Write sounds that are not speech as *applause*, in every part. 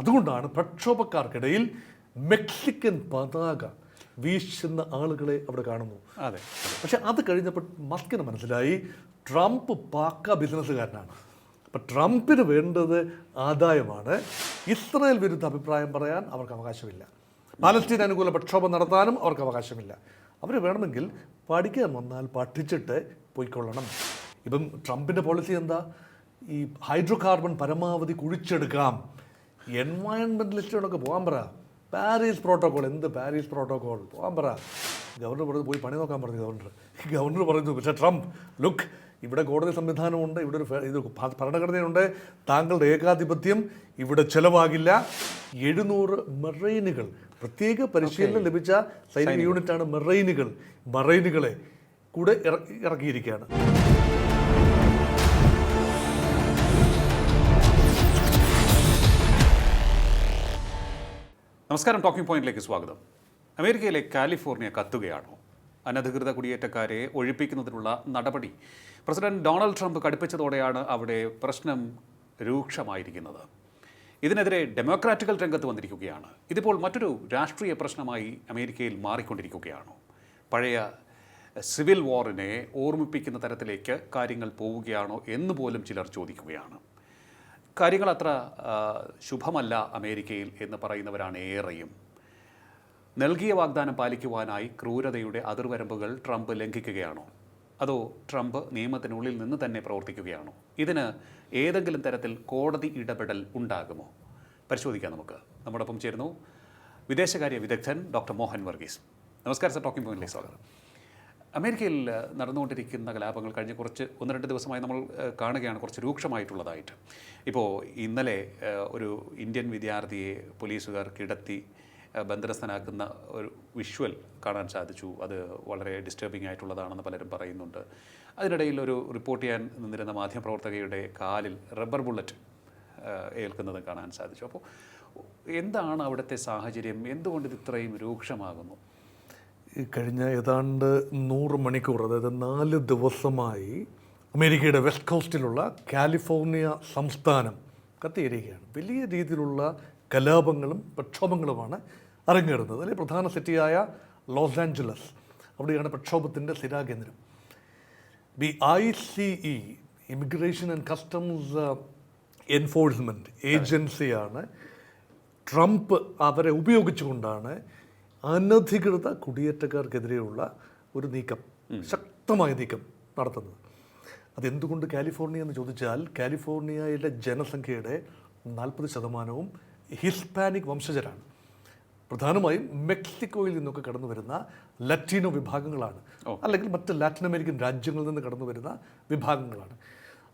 അതുകൊണ്ടാണ് പ്രക്ഷോഭക്കാർക്കിടയിൽ മെക്സിക്കൻ പതാക വീശുന്ന ആളുകളെ അവിടെ കാണുന്നു. അതെ. പക്ഷെ അത് കഴിഞ്ഞപ്പോൾ മസ്കിന് മനസ്സിലായി ട്രംപ് പാക്ക ബിസിനസ്സുകാരനാണ്. അപ്പം ട്രംപിന് വേണ്ടത് ആദായമാണ്. ഇസ്രായേൽ വിരുദ്ധ അഭിപ്രായം പറയാൻ അവർക്ക് അവകാശമില്ല. പാലസ്തീൻ അനുകൂല പ്രക്ഷോഭം നടത്താനും അവർക്ക് അവകാശമില്ല. അവർ വേണമെങ്കിൽ പഠിക്കാൻ വന്നാൽ പഠിച്ചിട്ട് പോയിക്കൊള്ളണം. ഇപ്പം ട്രംപിന്റെ പോളിസി എന്താ? ഈ ഹൈഡ്രോ കാർബൺ പരമാവധി കുഴിച്ചെടുക്കാം. എൻവയൺമെന്റലിസ്റ്റിനോടൊക്കെ പോകാൻ പറ. പാരീസ് പ്രോട്ടോകോൾ എന്ത് പാരീസ് പ്രോട്ടോകോൾ പോകാൻ പറ. ഗവർണർ പറഞ്ഞു പോയി പണി നോക്കാൻ പറഞ്ഞു ഗവർണർ. ഗവർണർ പറഞ്ഞു പക്ഷേ ട്രംപ് ലുക്ക് ഇവിടെ കോടതി സംവിധാനമുണ്ട് ഇവിടെ ഒരു ഇത് ഭരണഘടനയുണ്ട്. താങ്കളുടെ ഏകാധിപത്യം ഇവിടെ ചെലവാകില്ല. എഴുന്നൂറ് മെറൈനുകൾ പ്രത്യേക പരിശീലനം ലഭിച്ച സൈനിക. യൂണിറ്റാണ് മെറൈനുകൾ. മെറൈനുകളെ കൂടെ ഇറ- ഇറക്കിയിരിക്കുകയാണ്. നമസ്കാരം ടോക്കിംഗ് പോയിന്റിലേക്ക് സ്വാഗതം. അമേരിക്കയിലെ കാലിഫോർണിയ കത്തുകയാണോ? അനധികൃത കുടിയേറ്റക്കാരെ ഒഴിപ്പിക്കുന്നതിനുള്ള നടപടി. പ്രസിഡന്റ് ഡൊണാൾഡ് ട്രംപ് കടുപ്പിച്ചതോടെയാണ് അവിടെ പ്രശ്നം രൂക്ഷമായിരിക്കുന്നത്. ഇതിനെതിരെ ഡെമോക്രാറ്റിക്കൽ രംഗത്ത് വന്നിരിക്കുകയാണ്. ഇതിപ്പോൾ മറ്റൊരു രാഷ്ട്രീയ പ്രശ്നമായി അമേരിക്കയിൽ മാറിക്കൊണ്ടിരിക്കുകയാണ്? പഴയ സിവിൽ വാറിനെ ഓർമ്മിപ്പിക്കുന്ന തരത്തിലേക്ക് കാര്യങ്ങൾ പോവുകയാണോ എന്ന് പോലും ചിലർ ചോദിക്കുകയാണ്. കാര്യങ്ങൾ അത്ര ശുഭമല്ല അമേരിക്കയിൽ എന്ന് പറയുന്നവരാണ് ഏറെയും. നൽകിയ വാഗ്ദാനം പാലിക്കുവാനായി ക്രൂരതയുടെ അതിർവരമ്പുകൾ ട്രംപ് ലംഘിക്കുകയാണോ? അതോ ട്രംപ് നിയമത്തിനുള്ളിൽ നിന്ന് തന്നെ പ്രവർത്തിക്കുകയാണോ? ഇതിന് ഏതെങ്കിലും തരത്തിൽ കോടതി ഇടപെടൽ ഉണ്ടാകുമോ? പരിശോധിക്കാം നമുക്ക്. നമ്മോടൊപ്പം ചേരുന്നു വിദേശകാര്യ വിദഗ്ധൻ ഡോക്ടർ മോഹൻ വർഗീസ്. നമസ്കാരം സർ ടോക്കിംഗ് പോയിന്റിലേക്ക് സ്വാഗതം. അമേരിക്കയിൽ നടന്നുകൊണ്ടിരിക്കുന്ന കലാപങ്ങൾ കഴിഞ്ഞ കുറച്ച് ഒന്ന് രണ്ട് ദിവസമായി നമ്മൾ കാണുകയാണ്. കുറച്ച് രൂക്ഷമായിട്ടുള്ളതായിട്ട്. ഇപ്പോൾ ഇന്നലെ ഒരു ഇന്ത്യൻ വിദ്യാർത്ഥിയെ പോലീസുകാർ കിടത്തി ബന്ധനസ്ഥനാക്കുന്ന ഒരു വിഷ്വൽ കാണാൻ സാധിച്ചു. അത് വളരെ ഡിസ്റ്റർബിംഗ് ആയിട്ടുള്ളതാണെന്ന് പലരും പറയുന്നുണ്ട്. അതിനിടയിൽ ഒരു റിപ്പോർട്ട് ചെയ്യാൻ നിന്നിരുന്ന മാധ്യമപ്രവർത്തകയുടെ കാലിൽ റബ്ബർ ബുള്ളറ്റ് ഏൽക്കുന്നത് കാണാൻ സാധിച്ചു. അപ്പോൾ എന്താണ് അവിടുത്തെ സാഹചര്യം? എന്തുകൊണ്ട് ഇത് ഇത്രയും രൂക്ഷമാകുന്നു? ഈ കഴിഞ്ഞ ഏതാണ്ട് നൂറ് മണിക്കൂർ അതായത് നാല് ദിവസമായി അമേരിക്കയുടെ വെസ്റ്റ് കോസ്റ്റിലുള്ള കാലിഫോർണിയ സംസ്ഥാനം കത്തിയിരിക്കുകയാണ്. വലിയ രീതിയിലുള്ള കലാപങ്ങളും പ്രക്ഷോഭങ്ങളുമാണ് അരങ്ങേറുന്നത്. അതിലെ പ്രധാന സിറ്റിയായ ലോസ് ആഞ്ചലസ് അവിടെയാണ് പ്രക്ഷോഭത്തിന്റെ സ്ഥിരാകേന്ദ്രം. The I C E immigration and customs enforcement ഏജൻസിയാണ് ട്രംപ് അവരെ ഉപയോഗിച്ചുകൊണ്ടാണ് അനധികൃത കുടിയേറ്റക്കാർക്കെതിരെയുള്ള ഒരു നീക്കം ശക്തമായ നീക്കം നടത്തുന്നത്. അതെന്തുകൊണ്ട് കാലിഫോർണിയ എന്ന് ചോദിച്ചാൽ കാലിഫോർണിയയിലെ ജനസംഖ്യയുടെ നാൽപ്പത് ശതമാനവും ഹിസ്പാനിക് വംശജരാണ്. പ്രധാനമായും മെക്സിക്കോയിൽ നിന്നൊക്കെ കടന്നു വരുന്ന ലാറ്റിനോ വിഭാഗങ്ങളാണ് അല്ലെങ്കിൽ മറ്റ് ലാറ്റിൻ അമേരിക്കൻ രാജ്യങ്ങളിൽ നിന്ന് കടന്നു വരുന്ന വിഭാഗങ്ങളാണ്.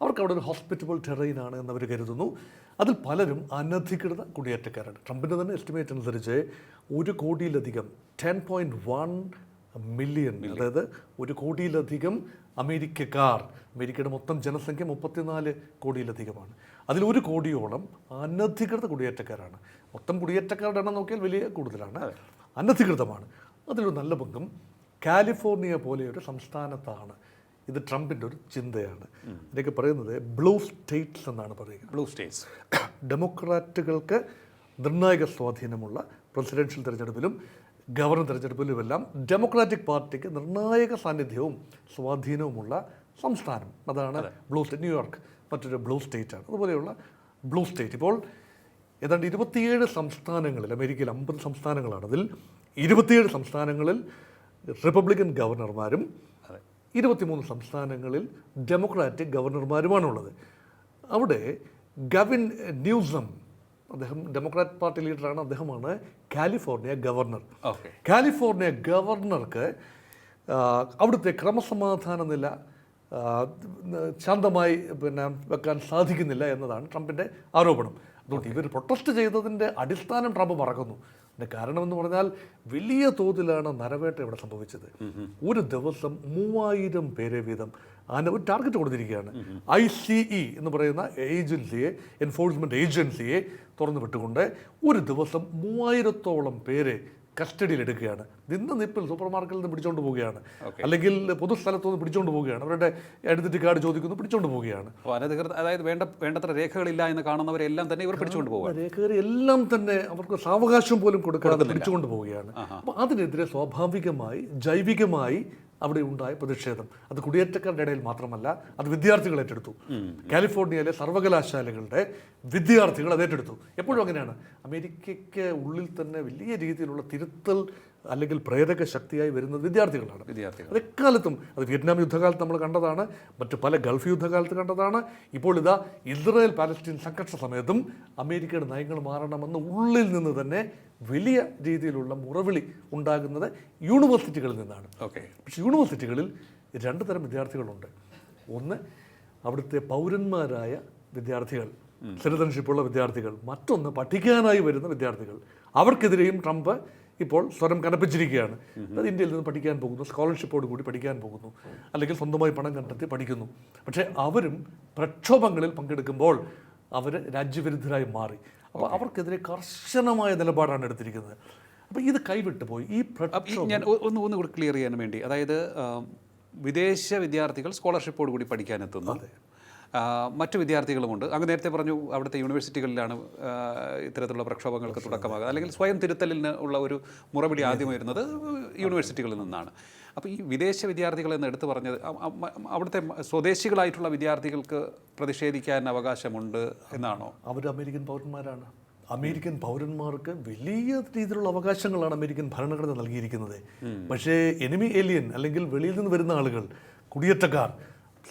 അവർക്ക് അവിടെ ഒരു ഹോസ്പിറ്റബിൾ ടെറൈനാണ് എന്നവർ കരുതുന്നു. അതിൽ പലരും അനധികൃത കുടിയേറ്റക്കാരാണ്. ട്രംപിന്റെ തന്നെ എസ്റ്റിമേറ്റ് അനുസരിച്ച് ഒരു കോടിയിലധികം ടെൻ പോയിന്റ് വൺ മില്യൺ അതായത് ഒരു കോടിയിലധികം അമേരിക്കക്കാർ അമേരിക്കയുടെ മൊത്തം ജനസംഖ്യ മുപ്പത്തിനാല് കോടിയിലധികമാണ്. അതിൽ ഒരു കോടിയോളം അനധികൃത കുടിയേറ്റക്കാരാണ്. മൊത്തം കുടിയേറ്റക്കാരുടെ എണ്ണം നോക്കിയാൽ വലിയ കൂടുതലാണ്. അനധികൃതമാണ്. അതിലൊരു നല്ല പങ്കും കാലിഫോർണിയ പോലെയൊരു ഒരു സംസ്ഥാനത്താണ്. ഇത് ട്രംപിന്റെ ഒരു ചിന്തയാണ്. ഇതിനൊക്കെ പറയുന്നത് ബ്ലൂ സ്റ്റേറ്റ്സ് എന്നാണ് പറയുക. Blue States. ഡെമോക്രാറ്റുകൾക്ക് നിർണായക സ്വാധീനമുള്ള പ്രസിഡൻഷ്യൽ തിരഞ്ഞെടുപ്പിലും ഗവർണർ തിരഞ്ഞെടുപ്പിലുമെല്ലാം ഡെമോക്രാറ്റിക് പാർട്ടിക്ക് നിർണായക സാന്നിധ്യവും സ്വാധീനവുമുള്ള സംസ്ഥാനം. അതാണ് ബ്ലൂ സ്റ്റേറ്റ് ന്യൂയോർക്ക്. മറ്റൊരു ബ്ലൂ സ്റ്റേറ്റ് ആണ് അതുപോലെയുള്ള ബ്ലൂ സ്റ്റേറ്റ്. ഇപ്പോൾ ഏതാണ്ട് ഇരുപത്തിയേഴ് സംസ്ഥാനങ്ങളിൽ അമേരിക്കയിൽ അമ്പത് സംസ്ഥാനങ്ങളാണ് അതിൽ ഇരുപത്തിയേഴ് സംസ്ഥാനങ്ങളിൽ റിപ്പബ്ലിക്കൻ ഗവർണർമാരും ഇരുപത്തിമൂന്ന് സംസ്ഥാനങ്ങളിൽ ഡെമോക്രാറ്റിക് ഗവർണർമാരുമാണുള്ളത്. അവിടെ ഗവിൻ ന്യൂസം അദ്ദേഹം ഡെമോക്രാറ്റ് പാർട്ടി ലീഡറാണ് അദ്ദേഹമാണ് കാലിഫോർണിയ ഗവർണർ. ഓക്കെ. കാലിഫോർണിയ ഗവർണർക്ക് അവിടുത്തെ ക്രമസമാധാന നില ശാന്തമായി പിന്നെ വെക്കാൻ സാധിക്കുന്നില്ല എന്നതാണ് ട്രംപിന്റെ ആരോപണം. അതുകൊണ്ട് ഇവർ പ്രൊട്ടസ്റ്റ് ചെയ്തതിന്റെ അടിസ്ഥാനം ട്രംപ് മറക്കുന്നു. അതിന്റെ കാരണം എന്ന് പറഞ്ഞാൽ വലിയ തോതിലാണ് നരവേട്ട ഇവിടെ സംഭവിച്ചത്. ഒരു ദിവസം മൂവായിരം പേരെ വീതം അതിന്റെ ഒരു ടാർഗറ്റ് കൊടുത്തിരിക്കുകയാണ്. ഐ സി ഇ എന്ന് പറയുന്ന ഏജൻസിയെ എൻഫോഴ്സ്മെന്റ് ഏജൻസിയെ തുറന്നു വിട്ടുകൊണ്ട് ഒരു ദിവസം മൂവായിരത്തോളം പേരെ കസ്റ്റഡിയിൽ എടുക്കുകയാണ്. നിന്ന് നിപ്പിൽ സൂപ്പർ മാർക്കറ്റിൽ നിന്ന് പിടിച്ചുകൊണ്ട് പോവുകയാണ്. അല്ലെങ്കിൽ പൊതുസ്ഥലത്തു നിന്ന് പിടിച്ചുകൊണ്ട് പോവുകയാണ്. അവരുടെ ഐഡന്റിറ്റി കാർഡ് ചോദിക്കുന്നു പിടിച്ചുകൊണ്ട് പോവുകയാണ്. അനധികൃത അതായത് വേണ്ട വേണ്ടത്ര രേഖകളില്ല എന്ന് കാണുന്നവരെല്ലാം തന്നെ ഇവർ പിടിച്ചുകൊണ്ട് പോകും രേഖകൾ എല്ലാം തന്നെ അവർക്ക് സാവകാശം പോലും കൊടുക്കാതെ പിടിച്ചുകൊണ്ട് പോവുകയാണ്. അപ്പോൾ അതിനെതിരെ സ്വാഭാവികമായി ജൈവികമായി അവിടെ ഉണ്ടായ പ്രതിഷേധം. അത് കുടിയേറ്റക്കാരുടെ ഇടയിൽ മാത്രമല്ല അത് വിദ്യാർത്ഥികൾ ഏറ്റെടുത്തു. കാലിഫോർണിയയിലെ സർവകലാശാലകളുടെ വിദ്യാർത്ഥികൾ അത് ഏറ്റെടുത്തു. എപ്പോഴും അങ്ങനെയാണ്. അമേരിക്കയ്ക്ക് ഉള്ളിൽ തന്നെ വലിയ രീതിയിലുള്ള തിരുത്തൽ അല്ലെങ്കിൽ പ്രേരക ശക്തിയായി വരുന്നത് വിദ്യാർത്ഥികളാണ്. വിദ്യാർത്ഥികൾ. അത് എക്കാലത്തും അത് വിയറ്റ്നാം യുദ്ധകാലത്ത് നമ്മൾ കണ്ടതാണ് മറ്റു പല ഗൾഫ് യുദ്ധകാലത്ത് കണ്ടതാണ്. ഇപ്പോൾ ഇതാ ഇസ്രായേൽ പാലസ്റ്റീൻ സംഘർഷ സമയത്തും അമേരിക്കയുടെ നയങ്ങൾ മാറണമെന്ന് ഉള്ളിൽ നിന്ന് തന്നെ വലിയ രീതിയിലുള്ള മുറവിളി ഉണ്ടാകുന്നത് യൂണിവേഴ്സിറ്റികളിൽ നിന്നാണ്. ഓക്കെ. പക്ഷേ യൂണിവേഴ്സിറ്റികളിൽ രണ്ട് തരം വിദ്യാർത്ഥികളുണ്ട്. ഒന്ന് അവിടുത്തെ പൗരന്മാരായ വിദ്യാർത്ഥികൾ സിറ്റിസൺഷിപ്പുള്ള വിദ്യാർത്ഥികൾ മറ്റൊന്ന് പഠിക്കാനായി വരുന്ന വിദ്യാർത്ഥികൾ. അവർക്കെതിരെയും ട്രംപ് ഇപ്പോൾ സ്വരം കനപ്പിച്ചിരിക്കുകയാണ്. അത് ഇന്ത്യയിൽ നിന്ന് പഠിക്കാൻ പോകുന്നു സ്കോളർഷിപ്പോട് കൂടി പഠിക്കാൻ പോകുന്നു അല്ലെങ്കിൽ സ്വന്തമായി പണം കണ്ടെത്തി പഠിക്കുന്നു. പക്ഷേ അവരും പ്രക്ഷോഭങ്ങളിൽ പങ്കെടുക്കുമ്പോൾ അവർ രാജ്യവിരുദ്ധരായി മാറി. അപ്പോൾ അവർക്കെതിരെ കർശനമായ നിലപാടാണ് എടുത്തിരിക്കുന്നത്. അപ്പോൾ ഇത് കൈവിട്ടു പോയി. ഈ ഞാൻ ഒന്ന് ഒന്ന് കൂടി ക്ലിയർ ചെയ്യാൻ വേണ്ടി അതായത് വിദേശ വിദ്യാർത്ഥികൾ സ്കോളർഷിപ്പോട് കൂടി പഠിക്കാനെത്തുന്നു. മറ്റു വിദ്യാർത്ഥികളുമുണ്ട്. അങ്ങ് നേരത്തെ പറഞ്ഞു അവിടുത്തെ യൂണിവേഴ്സിറ്റികളിലാണ് ഇത്തരത്തിലുള്ള പ്രക്ഷോഭങ്ങൾക്ക് തുടക്കമാകുക അല്ലെങ്കിൽ സ്വയം തിരുത്തലിന് ഉള്ള ഒരു മുറവിളി ആദ്യം വരുന്നത് യൂണിവേഴ്സിറ്റികളിൽ നിന്നാണ്. അപ്പോൾ ഈ വിദേശ വിദ്യാർത്ഥികൾ എന്ന് എടുത്തു പറഞ്ഞത് അവിടുത്തെ സ്വദേശികളായിട്ടുള്ള വിദ്യാർത്ഥികൾക്ക് പ്രതിഷേധിക്കാൻ അവകാശമുണ്ട് എന്നാണോ? അവർ അമേരിക്കൻ പൗരന്മാരാണ്. അമേരിക്കൻ പൗരന്മാർക്ക് വലിയ രീതിയിലുള്ള അവകാശങ്ങളാണ് അമേരിക്കൻ ഭരണഘടന നൽകിയിരിക്കുന്നത്. പക്ഷേ എനിമി ഏലിയൻ അല്ലെങ്കിൽ വെളിയിൽ നിന്ന് വരുന്ന ആളുകൾ കുടിയേറ്റക്കാർ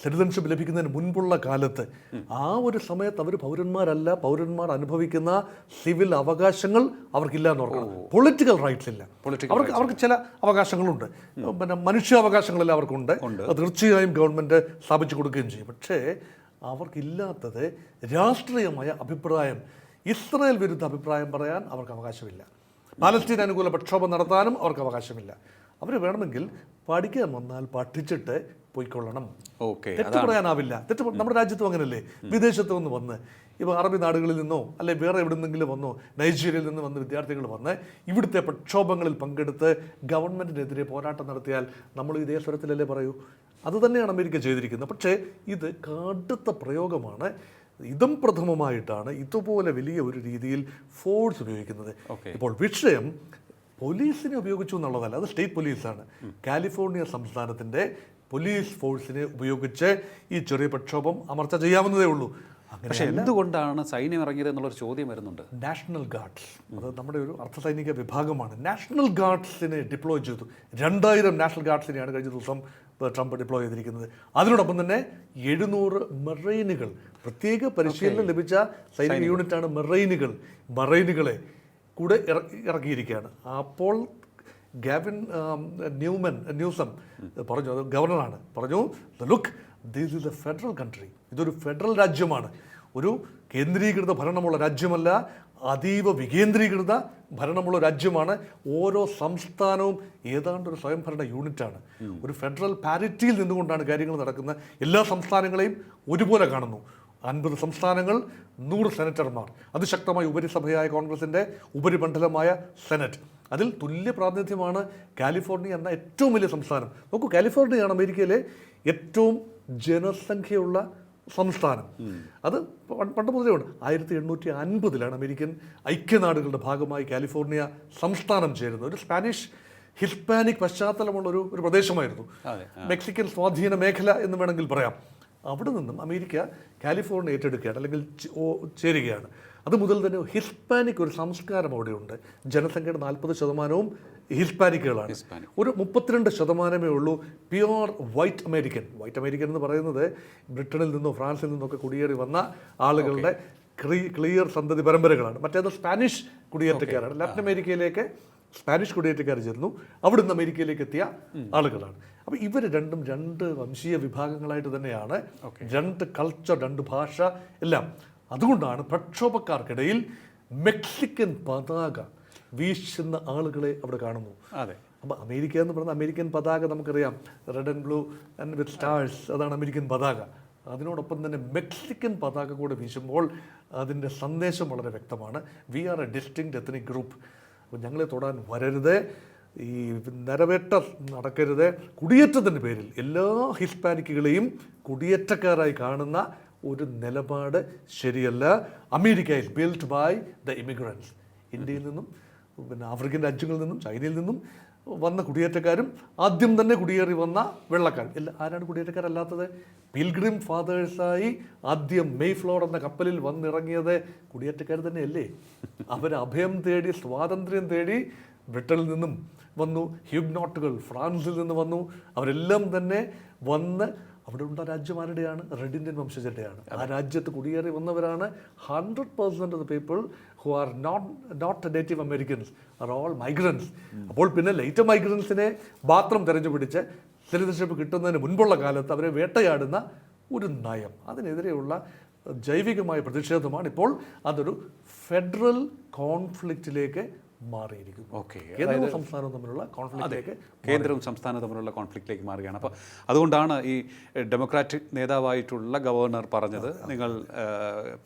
സിറ്റിസൺഷിപ്പ് ലഭിക്കുന്നതിന് മുൻപുള്ള കാലത്ത് ആ ഒരു സമയത്ത് അവർ പൗരന്മാരല്ല പൗരന്മാർ അനുഭവിക്കുന്ന സിവിൽ അവകാശങ്ങൾ അവർക്കില്ല എന്ന് ഓർക്കണം. പൊളിറ്റിക്കൽ റൈറ്റ്സ് ഇല്ല. അവർക്ക് അവർക്ക് ചില അവകാശങ്ങളുണ്ട്. പിന്നെ മനുഷ്യാവകാശങ്ങളെല്ലാം അവർക്കുണ്ട്. അത് തീർച്ചയായും ഗവൺമെന്റ് സ്ഥാപിച്ചു കൊടുക്കുകയും ചെയ്യും. പക്ഷേ അവർക്കില്ലാത്തത് രാഷ്ട്രീയമായ അഭിപ്രായം ഇസ്രായേൽ വിരുദ്ധ അഭിപ്രായം പറയാൻ അവർക്ക് അവകാശമില്ല. പാലസ്തീൻ അനുകൂല പ്രക്ഷോഭം നടത്താനും അവർക്ക് അവകാശമില്ല. അവർ വേണമെങ്കിൽ പഠിക്കാൻ വന്നാൽ പഠിച്ചിട്ട് പോയിക്കൊള്ളണം. ഓക്കെ തെറ്റ് പറയാനാവില്ല. തെറ്റ് നമ്മുടെ രാജ്യത്തും അങ്ങനല്ലേ? വിദേശത്ത് നിന്ന് വന്ന്. ഇപ്പോൾ അറബി നാടുകളിൽ നിന്നോ അല്ലെ വേറെ എവിടെ നിന്നെങ്കിലും വന്നോ നൈജീരിയയിൽ നിന്ന് വന്ന് വിദ്യാർത്ഥികൾ വന്ന് ഇവിടുത്തെ പ്രക്ഷോഭങ്ങളിൽ പങ്കെടുത്ത് ഗവൺമെന്റിനെതിരെ പോരാട്ടം നടത്തിയാൽ നമ്മൾ ഇതേ സ്വരത്തിലല്ലേ പറയൂ? അത് തന്നെയാണ് അമേരിക്ക ചെയ്തിരിക്കുന്നത്. പക്ഷേ ഇത് കടുത്ത പ്രയോഗമാണ്. ഇതും പ്രഥമമായിട്ടാണ് ഇതുപോലെ വലിയ ഒരു രീതിയിൽ ഫോഴ്സ് ഉപയോഗിക്കുന്നത്. ഇപ്പോൾ വിഷയം പോലീസിനെ ഉപയോഗിച്ചു എന്നുള്ളതല്ല അത് സ്റ്റേറ്റ് പോലീസാണ്. കാലിഫോർണിയ സംസ്ഥാനത്തിന്റെ പോലീസ് ഫോഴ്സിനെ ഉപയോഗിച്ച് ഈ ചെറിയ പ്രക്ഷോഭം അമർച്ച ചെയ്യാവുന്നതേ ഉള്ളൂ. പക്ഷേ എന്തുകൊണ്ടാണ് സൈന്യം ഇറങ്ങിയത് എന്നുള്ളൊരു ചോദ്യം വരുന്നുണ്ട്. നാഷണൽ ഗാർഡ്സ് അത് നമ്മുടെ ഒരു അർദ്ധസൈനിക വിഭാഗമാണ്. നാഷണൽ ഗാർഡ്സിനെ ഡിപ്ലോയ് ചെയ്തു. രണ്ടായിരം നാഷണൽ ഗാർഡ്സിനെയാണ് കഴിഞ്ഞ ദിവസം ട്രംപ് ഡിപ്ലോയ് ചെയ്തിരിക്കുന്നത്. അതിനോടൊപ്പം തന്നെ എഴുന്നൂറ് മെറൈനുകൾ പ്രത്യേക പരിശീലനം ലഭിച്ച സൈനിക. യൂണിറ്റാണ് മെറൈനുകൾ. മറൈനുകളെ കൂടെ ഇറ- ഇറക്കിയിരിക്കുകയാണ് അപ്പോൾ ഗാവിൻ ന്യൂമൻ ന്യൂസം പറഞ്ഞു അത് ഗവർണറാണ്. പറഞ്ഞു look this is a federal country ഇതൊരു ഫെഡറൽ രാജ്യമാണ്. ഒരു കേന്ദ്രീകൃത ഭരണമുള്ള രാജ്യമല്ല അതീവ വികേന്ദ്രീകൃത ഭരണമുള്ള രാജ്യമാണ്. ഓരോ സംസ്ഥാനവും ഏതാണ്ട് ഒരു സ്വയംഭരണ യൂണിറ്റാണ്. ഒരു ഫെഡറൽ പാരിറ്റിയിൽ നിന്നുകൊണ്ടാണ് കാര്യങ്ങൾ നടക്കുന്നത്. എല്ലാ സംസ്ഥാനങ്ങളെയും ഒരുപോലെ കാണുന്നു. അൻപത് സംസ്ഥാനങ്ങൾ നൂറ് സെനറ്റർമാർ. അതിശക്തമായ ഉപരിസഭയായ കോൺഗ്രസിന്റെ ഉപരിമണ്ഡലമായ സെനറ്റ്. അതിൽ തുല്യ പ്രാതിനിധ്യമാണ് കാലിഫോർണിയ എന്ന ഏറ്റവും വലിയ സംസ്ഥാനം. നോക്കൂ കാലിഫോർണിയയാണ് അമേരിക്കയിലെ ഏറ്റവും ജനസംഖ്യയുള്ള സംസ്ഥാനം. അത് പണ്ട് മുതലേ ഉണ്ട്. ആയിരത്തി എണ്ണൂറ്റി അൻപതിലാണ് അമേരിക്കൻ ഐക്യനാടുകളുടെ ഭാഗമായി കാലിഫോർണിയ സംസ്ഥാനം ചേരുന്നത്. ഒരു സ്പാനിഷ് ഹിസ്പാനിക് പശ്ചാത്തലമുള്ള ഒരു ഒരു പ്രദേശമായിരുന്നു. മെക്സിക്കൻ സ്വാധീന മേഖല എന്ന് വേണമെങ്കിൽ പറയാം. അവിടെ നിന്നും അമേരിക്ക കാലിഫോർണിയ ഏറ്റെടുക്കുകയാണ് അല്ലെങ്കിൽ ചേരുകയാണ്. അത് മുതൽ തന്നെ ഹിസ്പാനിക് ഒരു സംസ്കാരം അവിടെയുണ്ട്. ജനസംഖ്യയുടെ നാൽപ്പത് ശതമാനവും ഹിസ്പാനിക്കുകളാണ്. ഒരു മുപ്പത്തിരണ്ട് ശതമാനമേ ഉള്ളൂ pure white American. White American എന്ന് പറയുന്നത് ബ്രിട്ടനിൽ നിന്നോ ഫ്രാൻസിൽ നിന്നോ ഒക്കെ കുടിയേറി വന്ന ആളുകളുടെ ക്ലിയർ സന്തതി പരമ്പരകളാണ്. മറ്റേത് സ്പാനിഷ് കുടിയേറ്റക്കാരാണ്. ലാറ്റിൻ അമേരിക്കയിലേക്ക് സ്പാനിഷ് കുടിയേറ്റക്കാർ ചേർന്നു അവിടുന്ന് അമേരിക്കയിലേക്ക് എത്തിയ ആളുകളാണ്. അപ്പോൾ ഇവർ രണ്ടും രണ്ട് വംശീയ വിഭാഗങ്ങളായിട്ട് തന്നെയാണ്. രണ്ട് കൾച്ചർ രണ്ട് ഭാഷ എല്ലാം. അതുകൊണ്ടാണ് പ്രക്ഷോഭക്കാർക്കിടയിൽ മെക്സിക്കൻ പതാക വീശുന്ന ആളുകളെ അവിടെ കാണുന്നു. അതെ. അപ്പോൾ അമേരിക്ക എന്ന് പറയുന്ന അമേരിക്കൻ പതാക നമുക്കറിയാം. Red and blue and with stars അതാണ് അമേരിക്കൻ പതാക. അതിനോടൊപ്പം തന്നെ മെക്സിക്കൻ പതാക കൂടെ വീശുമ്പോൾ അതിന്റെ സന്ദേശം വളരെ വ്യക്തമാണ്. We are a distinct ethnic group അപ്പോൾ ഞങ്ങളെ തൊടാൻ വരരുത്. ഈ നരവേട്ട നടക്കരുത്. കുടിയേറ്റത്തിന്റെ പേരിൽ എല്ലാ ഹിസ്പാനിക്കുകളെയും കുടിയേറ്റക്കാരായി കാണുന്ന ഒരു നിലപാട് ശരിയല്ല. America is built by the immigrants ഇന്ത്യയിൽ നിന്നും പിന്നെ ആഫ്രിക്കൻ രാജ്യങ്ങളിൽ നിന്നും ചൈനയിൽ നിന്നും വന്ന കുടിയേറ്റക്കാരും ആദ്യം തന്നെ കുടിയേറി വന്ന വെള്ളക്കാരും. എല്ലാ ആരാണ് കുടിയേറ്റക്കാരല്ലാത്തത്? പിൽഗ്രിം ഫാദേഴ്സായി ആദ്യം മെയ് ഫ്ലോർ എന്ന കപ്പലിൽ വന്നിറങ്ങിയത് കുടിയേറ്റക്കാർ തന്നെയല്ലേ? അവർ അഭയം തേടി സ്വാതന്ത്ര്യം തേടി ബ്രിട്ടനിൽ നിന്നും വന്നു ഹ്യൂബ്നോട്ടുകൾ ഫ്രാൻസിൽ നിന്ന് വന്നു. അവരെല്ലാം തന്നെ വന്ന് അവിടെ ഉള്ള രാജ്യം ആരുടെയാണ് റെഡ് ഇന്ത്യൻ വംശജരുടെയാണ്. ആ രാജ്യത്ത് കുടിയേറി വന്നവരാണ് hundred percent of the people who are not not native Americans are all migrants അപ്പോൾ പിന്നെ ലൈറ്റ് മൈഗ്രൻസിനെ മാത്രം തിരഞ്ഞുപിടിച്ച് സിറ്റിസൺഷിപ്പ് കിട്ടുന്നതിന് മുൻപുള്ള കാലത്ത് അവരെ വേട്ടയാടുന്ന ഒരു നയം. അതിനെതിരെയുള്ള ജൈവികമായ പ്രതിഷേധമാണ് ഇപ്പോൾ അതൊരു ഫെഡറൽ കോൺഫ്ലിക്റ്റിലേക്ക് മാറിയിരിക്കുന്നു. ഓക്കെ. കേന്ദ്രവും സംസ്ഥാനവും തമ്മിലുള്ള കോൺഫ്ലിക്റ്റിലേക്ക് കേന്ദ്രവും സംസ്ഥാനവും തമ്മിലുള്ള കോൺഫ്ലിക്റ്റിലേക്ക് മാറുകയാണ്. അപ്പോൾ അതുകൊണ്ടാണ് ഈ ഡെമോക്രാറ്റിക് നേതാവായിട്ടുള്ള ഗവർണർ പറഞ്ഞത്. നിങ്ങൾ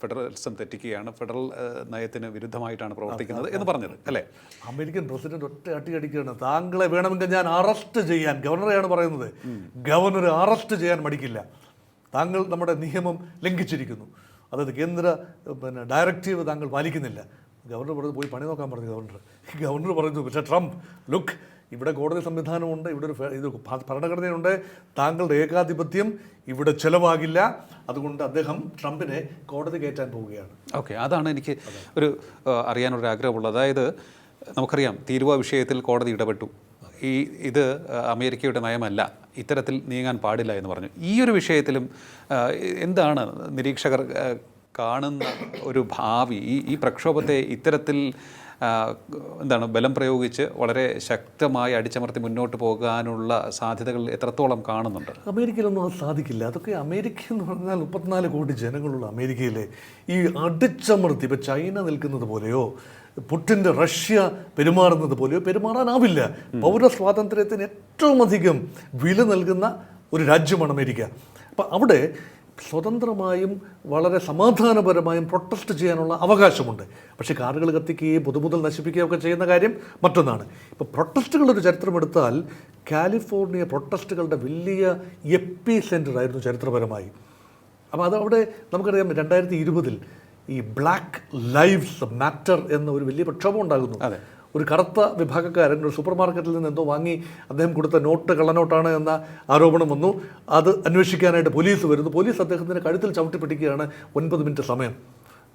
ഫെഡറലിസം തെറ്റിക്കുകയാണ്. ഫെഡറൽ നയത്തിന് വിരുദ്ധമായിട്ടാണ് പ്രവർത്തിക്കുന്നത് എന്ന് പറഞ്ഞത് അല്ലേ? അമേരിക്കൻ പ്രസിഡന്റ് ഒറ്റ അട്ടി അടിക്കുകയാണ്. താങ്കളെ വേണമെങ്കിൽ ഞാൻ അറസ്റ്റ് ചെയ്യാൻ ഗവർണറെയാണ് പറയുന്നത്. ഗവർണർ അറസ്റ്റ് ചെയ്യാൻ മടിക്കില്ല. താങ്കൾ നമ്മുടെ നിയമം ലംഘിച്ചിരിക്കുന്നു. അതായത് കേന്ദ്ര പിന്നെ ഡയറക്റ്റീവ് താങ്കൾ പാലിക്കുന്നില്ല. ഗവർണർ പറഞ്ഞു പോയി പണി നോക്കാൻ പറഞ്ഞു ഗവർണർ. ഗവർണർ പറയുന്നു പക്ഷേ ട്രംപ് ലുക്ക് ഇവിടെ കോടതി സംവിധാനമുണ്ട് ഇവിടെ ഒരു ഇത് ഭരണഘടനയുണ്ട് താങ്കളുടെ ഏകാധിപത്യം ഇവിടെ ചെലവാകില്ല അതുകൊണ്ട് അദ്ദേഹം ട്രംപിനെ കോടതി കയറ്റാൻ പോവുകയാണ്. ഓക്കെ അതാണ് എനിക്ക് ഒരു അറിയാനൊരു ആഗ്രഹമുള്ളത്. അതായത് നമുക്കറിയാം തീരുവ വിഷയത്തിൽ കോടതി ഇടപെട്ടു. ഈ ഇത് അമേരിക്കയുടെ നയമല്ല ഇത്തരത്തിൽ നീങ്ങാൻ പാടില്ല എന്ന് പറഞ്ഞു. ഈ ഒരു വിഷയത്തിലും എന്താണ് നിരീക്ഷകർ കാണുന്ന ഒരു ഭാവി ഈ ഈ പ്രക്ഷോഭത്തെ ഇത്തരത്തിൽ എന്താണ് ബലം പ്രയോഗിച്ച് വളരെ ശക്തമായി അടിച്ചമർത്തി മുന്നോട്ട് പോകാനുള്ള സാധ്യതകൾ എത്രത്തോളം കാണുന്നുണ്ട്? അമേരിക്കയിലൊന്നും അത് സാധിക്കില്ല. അതൊക്കെ അമേരിക്ക എന്ന് പറഞ്ഞാൽ മുപ്പത്തിനാല് കോടി ജനങ്ങളുള്ള അമേരിക്കയിലെ ഈ അടിച്ചമർത്തി ഇപ്പം ചൈന നിൽക്കുന്നത് പോലെയോ പുട്ടിന്റെ റഷ്യ പെരുമാറുന്നത് പോലെയോ പെരുമാറാനാവില്ല. പൗരസ്വാതന്ത്ര്യത്തിന് ഏറ്റവും അധികം വില നൽകുന്ന ഒരു രാജ്യമാണ് അമേരിക്ക. അപ്പം അവിടെ സ്വതന്ത്രമായും വളരെ സമാധാനപരമായും പ്രൊട്ടസ്റ്റ് ചെയ്യാനുള്ള അവകാശമുണ്ട്. പക്ഷേ കാറുകൾ കത്തിക്കുകയും പൊതുമുതൽ നശിപ്പിക്കുകയും ഒക്കെ ചെയ്യുന്ന കാര്യം മറ്റൊന്നാണ്. ഇപ്പോൾ പ്രൊട്ടസ്റ്റുകളൊരു ചരിത്രമെടുത്താൽ കാലിഫോർണിയ പ്രൊട്ടസ്റ്റുകളുടെ വലിയ എപ്പി സെന്റർ ആയിരുന്നു ചരിത്രപരമായി. അപ്പോൾ അവിടെ നമുക്കറിയാം രണ്ടായിരത്തി ഇരുപതിൽ ഈ ബ്ലാക്ക് ലൈവ്സ് മാറ്റർ എന്ന ഒരു വലിയ പ്രക്ഷോഭം ഉണ്ടാകുന്നു. ഒരു കറുത്ത വിഭാഗക്കാരൻ ഒരു സൂപ്പർ മാർക്കറ്റിൽ നിന്ന് എന്തോ വാങ്ങി അദ്ദേഹം കൊടുത്ത നോട്ട് കള്ളനോട്ടാണ് എന്ന ആരോപണം വന്നു. അത് അന്വേഷിക്കാനായിട്ട് പോലീസ് വരുന്നു. പോലീസ് അദ്ദേഹത്തിന്റെ കഴുത്തിൽ ചവിട്ടിപ്പിടിക്കുകയാണ് ഒൻപത് മിനിറ്റ് സമയം.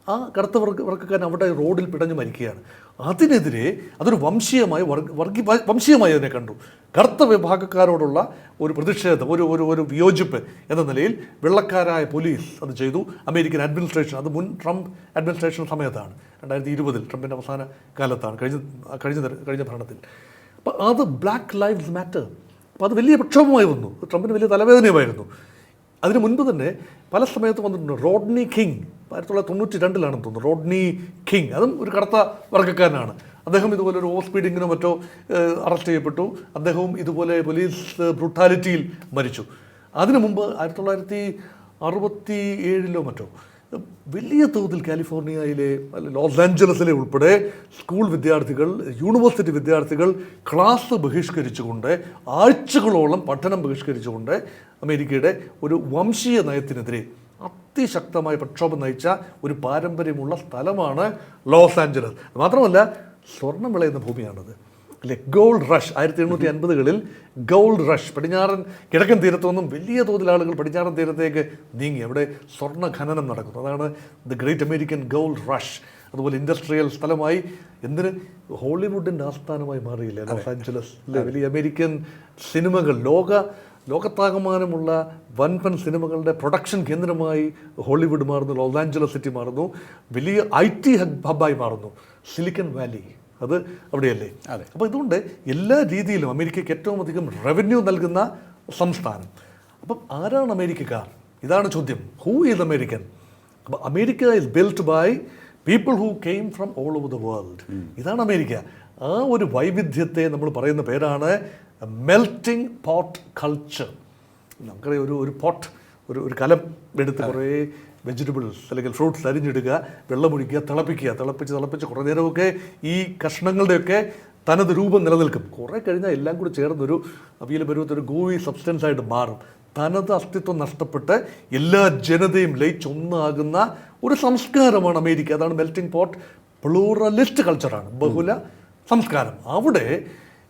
ആ കറുത്ത വർഗ വർഗക്കാരൻ അവിടെ റോഡിൽ പിടഞ്ഞു മരിക്കുകയാണ്. അതിനെതിരെ അതൊരു വംശീയമായ വർഗ വർഗീ വംശീയമായി അതിനെ കണ്ടു. കറുത്ത വിഭാഗക്കാരോടുള്ള ഒരു പ്രതിഷേധം ഒരു ഒരു ഒരു വിയോജിപ്പ് എന്ന നിലയിൽ വെള്ളക്കാരായ പോലീസ് അത് ചെയ്തു. അമേരിക്കൻ അഡ്മിനിസ്ട്രേഷൻ അത് മുൻ ട്രംപ് അഡ്മിനിസ്ട്രേഷൻ സമയത്താണ്. രണ്ടായിരത്തി ഇരുപതിൽ ട്രംപിന്റെ അവസാന കാലത്താണ് കഴിഞ്ഞ കഴിഞ്ഞ കഴിഞ്ഞ ഭരണത്തിൽ. അപ്പോൾ അത് ബ്ലാക്ക് ലൈവ്സ് മാറ്റർ. അപ്പോൾ അത് വലിയ പ്രക്ഷോഭമായി വന്നു. ട്രംപിന് വലിയ തലവേദനയുമായിരുന്നു. അതിന് മുൻപ് തന്നെ പല സമയത്ത് വന്നിട്ടുണ്ട്. Rodney King. ആയിരത്തി തൊള്ളായിരത്തി തൊണ്ണൂറ്റി രണ്ടിലാണെന്ന് തോന്നുന്നു. Rodney King. അതും ഒരു കടത്ത വർഗക്കാരനാണ്. അദ്ദേഹം ഇതുപോലെ ഒരു ഓഫ് സ്പീഡിങ്ങിനോ മറ്റോ അറസ്റ്റ് ചെയ്യപ്പെട്ടു. അദ്ദേഹവും ഇതുപോലെ പോലീസ് ബ്രൂട്ടാലിറ്റിയിൽ മരിച്ചു. അതിനു മുമ്പ് ആയിരത്തി തൊള്ളായിരത്തി അറുപത്തി ഏഴിലോ മറ്റോ വലിയ തോതിൽ കാലിഫോർണിയയിലെ ലോസ് ആഞ്ചലസിലെ ഉൾപ്പെടെ സ്കൂൾ വിദ്യാർത്ഥികൾ യൂണിവേഴ്സിറ്റി വിദ്യാർത്ഥികൾ ക്ലാസ് ബഹിഷ്കരിച്ചുകൊണ്ട് ആഴ്ചകളോളം പഠനം ബഹിഷ്കരിച്ചുകൊണ്ട് അമേരിക്കയുടെ ഒരു വംശീയ നയത്തിനെതിരെ അതിശക്തമായ പ്രക്ഷോഭം നയിച്ച ഒരു പാരമ്പര്യമുള്ള സ്ഥലമാണ് ലോസ് ആഞ്ചലസ്. മാത്രമല്ല സ്വർണം വിളയുന്ന ഭൂമിയാണത്. അല്ലെ ഗോൾഡ് റഷ് ആയിരത്തി എണ്ണൂറ്റി അൻപതുകളിൽ ഗോൾഡ് റഷ് പടിഞ്ഞാറൻ കിഴക്കൻ തീരത്തു നിന്നും വലിയ തോതിൽ ആളുകൾ പടിഞ്ഞാറൻ തീരത്തേക്ക് നീങ്ങി. അവിടെ സ്വർണ ഖനനം നടക്കുന്നു. അതാണ് the great American gold rush. അതുപോലെ ഇൻഡസ്ട്രിയൽ സ്ഥലമായി എന്തിന്? ഹോളിവുഡിന്റെ ആസ്ഥാനമായി മാറിയില്ല? ലോസ് ആഞ്ചലസ് അല്ലെ വലിയ അമേരിക്കൻ സിനിമകൾ ലോക ലോകത്താകമാനമുള്ള വൻപൻ സിനിമകളുടെ പ്രൊഡക്ഷൻ കേന്ദ്രമായി ഹോളിവുഡ് മാറുന്നു ലോസ് ആഞ്ചലസ് സിറ്റി മാറുന്നു വലിയ ഐ ടി ഹബായി മാറുന്നു സിലിക്കൺ വാലി. അത് അവിടെയല്ലേ? അതെ. അപ്പോൾ ഇതുകൊണ്ട് എല്ലാ രീതിയിലും അമേരിക്കയ്ക്ക് ഏറ്റവും അധികം റവന്യൂ നൽകുന്ന സംസ്ഥാനം. അപ്പം ആരാണ് അമേരിക്കക്കാർ? ഇതാണ് ചോദ്യം. ഹൂ ഈസ് അമേരിക്കൻ അപ്പോൾ America is built by people who came from all over the world ഇതാണ് അമേരിക്ക. ആ ഒരു വൈവിധ്യത്തെ നമ്മൾ പറയുന്ന പേരാണ് മെൽറ്റിംഗ് പോട്ട് കൾച്ചർ നമുക്കറിയാം ഒരു ഒരു പോട്ട് ഒരു ഒരു കലം എടുത്ത് കുറേ വെജിറ്റബിൾസ് അല്ലെങ്കിൽ ഫ്രൂട്ട്സ് അരിഞ്ഞിടുക വെള്ളമൊഴിക്കുക തിളപ്പിക്കുക. തിളപ്പിച്ച് തിളപ്പിച്ച് കുറേ നേരമൊക്കെ ഈ കഷ്ണങ്ങളുടെയൊക്കെ തനത് രൂപം നിലനിൽക്കും. കുറേ കഴിഞ്ഞാൽ എല്ലാം കൂടി ചേർന്നൊരു അവിയൽ പരുവത്തൊരു ഗോവി സബ്സ്റ്റൻസ് ആയിട്ട് മാറും. തനത് അസ്തിത്വം നഷ്ടപ്പെട്ട് എല്ലാ ജനതയും ലയിച്ചൊന്നാകുന്ന ഒരു സംസ്കാരമാണ് അമേരിക്ക. അതാണ് മെൽറ്റിംഗ് പോട്ട് പ്ലൂറലിസ്റ്റ് കൾച്ചറാണ് ബഹുല സംസ്കാരം. അവിടെ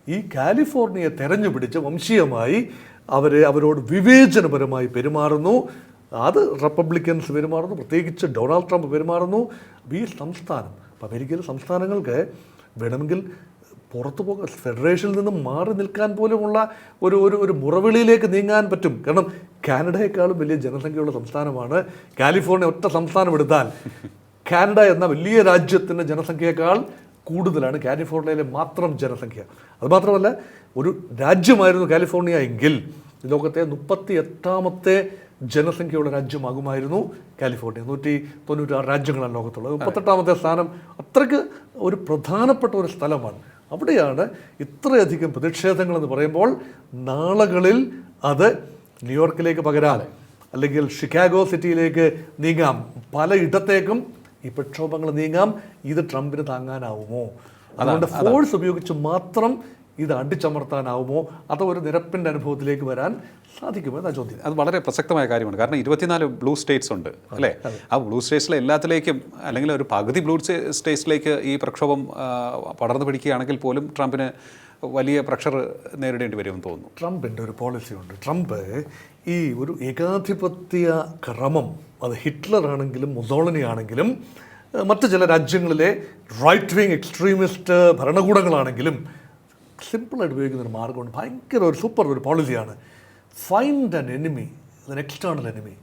ഈ കാലിഫോർണിയ തെരഞ്ഞുപിടിച്ച് വംശീയമായി അവരെ അവരോട് വിവേചനപരമായി പെരുമാറുന്നു. അത് റിപ്പബ്ലിക്കൻസ് പെരുമാറുന്നു പ്രത്യേകിച്ച് ഡൊണാൾഡ് ട്രംപ് പെരുമാറുന്നു. ഈ സംസ്ഥാനം അപ്പോൾ അമേരിക്കയിലെ സംസ്ഥാനങ്ങൾക്ക് വേണമെങ്കിൽ പുറത്തു പോകാൻ ഫെഡറേഷനിൽ നിന്നും മാറി നിൽക്കാൻ പോലുമുള്ള ഒരു ഒരു ഒരു മുറവിളിയിലേക്ക് നീങ്ങാൻ പറ്റും. കാരണം കാനഡയെക്കാളും വലിയ ജനസംഖ്യയുള്ള സംസ്ഥാനമാണ്. കാലിഫോർണിയ ഒറ്റ സംസ്ഥാനം എടുത്താൽ കാനഡ എന്ന വലിയ രാജ്യത്തിന്റെ ജനസംഖ്യയേക്കാൾ കൂടുതലാണ്. കാലിഫോർണിയയിലെ മാത്രം ജനസംഖ്യ. അതുമാത്രമല്ല ഒരു രാജ്യമായിരുന്നു കാലിഫോർണിയ എങ്കിൽ ലോകത്തെ മുപ്പത്തി എട്ടാമത്തെ ജനസംഖ്യയുള്ള രാജ്യമാകുമായിരുന്നു. കാലിഫോർണിയ നൂറ്റി തൊണ്ണൂറ്റാറ് രാജ്യങ്ങളാണ് ലോകത്തുള്ളത്. മുപ്പത്തെട്ടാമത്തെ സ്ഥാനം അത്രയ്ക്ക് ഒരു പ്രധാനപ്പെട്ട ഒരു സ്ഥലമാണ്. അവിടെയാണ് ഇത്രയധികം പ്രതിഷേധങ്ങളെന്ന് പറയുമ്പോൾ നാളുകളിൽ അത് ന്യൂയോർക്കിലേക്ക് പകരാതെ അല്ലെങ്കിൽ ഷിക്കാഗോ സിറ്റിയിലേക്ക് നീങ്ങാം. പലയിടത്തേക്കും ഈ പ്രക്ഷോഭങ്ങൾ നീങ്ങാം. ഇത് ട്രംപിന് താങ്ങാനാവുമോ? അതുകൊണ്ട് ഫോഴ്സ് ഉപയോഗിച്ച് മാത്രം ഇത് അടിച്ചമർത്താനാവുമോ? അതോ ഒരു നിരപ്പിന്റെ അനുഭവത്തിലേക്ക് വരാൻ സാധിക്കുമോ? എന്നാ ചോദ്യം. അത് വളരെ പ്രസക്തമായ കാര്യമാണ്. കാരണം ഇരുപത്തിനാല് ബ്ലൂ സ്റ്റേറ്റ്സ് ഉണ്ട് അല്ലേ? ആ ബ്ലൂ സ്റ്റേറ്റ്സിലെ എല്ലാത്തിലേക്കും അല്ലെങ്കിൽ ഒരു പകുതി ബ്ലൂ സ്റ്റേറ്റ്സിലേക്ക് ഈ പ്രക്ഷോഭം പടർന്നു പിടിക്കുകയാണെങ്കിൽ പോലും ട്രംപിന് വലിയ പ്രഷർ നേരിടേണ്ടി വരുമെന്ന് തോന്നുന്നു. ട്രംപിന്റെ ഒരു പോളിസി ഉണ്ട്. ട്രംപ് ഈ ഒരു ഏകാധിപത്യ ക്രമം അത് ഹിറ്റ്ലർ ആണെങ്കിലും മുസോളിനി ആണെങ്കിലും മറ്റു മറ്റ് ചില രാജ്യങ്ങളിലെ റൈറ്റ് വിങ് എക്സ്ട്രീമിസ്റ്റ് ഭരണകൂടങ്ങളാണെങ്കിലും സിമ്പിളായിട്ട് ഉപയോഗിക്കുന്ന ഒരു മാർഗമുണ്ട്. ഭയങ്കര ഒരു സൂപ്പർ ഒരു പോളിസിയാണ് find an enemy an external enemy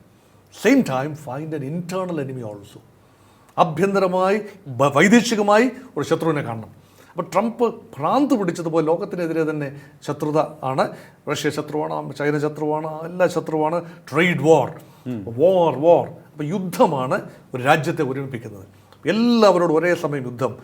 same time find an internal enemy also ആഭ്യന്തരമായി വൈദേശികമായി ഒരു ശത്രുവിനെ കാണണം. അപ്പോൾ ട്രംപ് ഭ്രാന്ത് പിടിച്ചതുപോലെ ലോകത്തിനെതിരെ തന്നെ ശത്രുത ആണ്. റഷ്യ ശത്രുവാണ് ചൈന ശത്രുവാണ് എല്ലാ ശത്രുവാണ്. ട്രേഡ് വാർ വാർ വാർ അപ്പോൾ യുദ്ധമാണ് ഒരു രാജ്യത്തെ ഒരുമിപ്പിക്കുന്നത്. എല്ലാവരോടും ഒരേ സമയം യുദ്ധം.